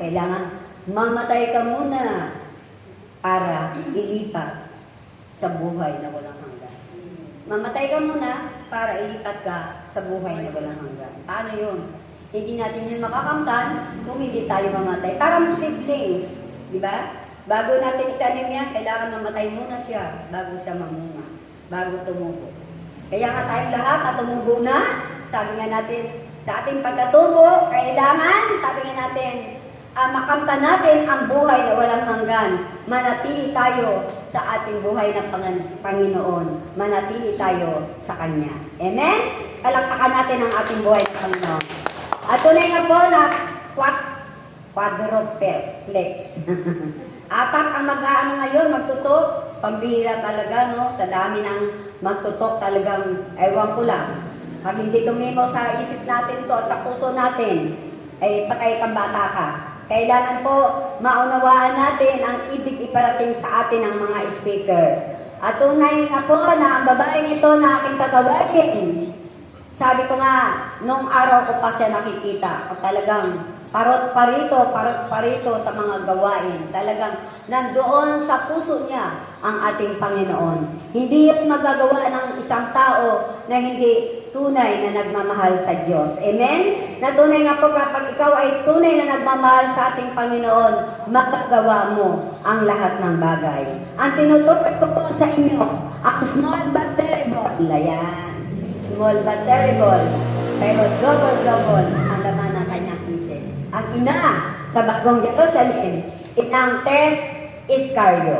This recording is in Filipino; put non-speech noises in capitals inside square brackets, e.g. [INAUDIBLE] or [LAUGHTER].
Kailangan mamatay ka muna para ilipat sa buhay na walang hanggan. Mamatay ka muna para ilipat ka sa buhay na walang hanggan. Paano yun? Hindi natin yun makakamtan kung hindi tayo mamatay. Parang seedlings, di ba? Bago natin itanim yan, kailangan mamatay muna siya bago siya mamunga, bago tumubo. Kaya nga tayong lahat at tumubo na, sabi nga natin, sa ating pagkatubo, kailangan, sabi nga natin, ah, makamtan natin ang buhay na walang hanggan. Manatili tayo sa ating buhay na Panginoon. Manatili tayo sa Kanya. Amen? Palakpakan natin ang ating buhay na Panginoon. At tunay nga po na quad, quadruplex. [LAUGHS] Apat ang mag-aano ngayon, magtutok. Pambihira talaga, no? Sa dami ng magtutok talagang, ewan ko lang. Pag hindi tumimaw sa isip natin to at sa puso natin, ay patay kang bata ka. Kailangan po maunawaan natin ang ibig iparating sa atin ng mga speaker. At tunay nga po na ang babaeng ito na aking tatawagin, sabi ko nga, nung araw ko pa siya nakikita, at talagang parot parito, parot parito sa mga gawain. Talagang nandoon sa puso niya ang ating Panginoon. Hindi yan magagawa ng isang tao na hindi tunay na nagmamahal sa Diyos. Amen? Na tunay nga po kapag ikaw ay tunay na nagmamahal sa ating Panginoon, magagawa mo ang lahat ng bagay. Ang tinutukoy ko po sa inyo, ang small but terrible. Ayan small but terrible, pero double-double ang laman ng kanyang isip. Ang ina sa bagong Jerusalem, inang Tess Iscario.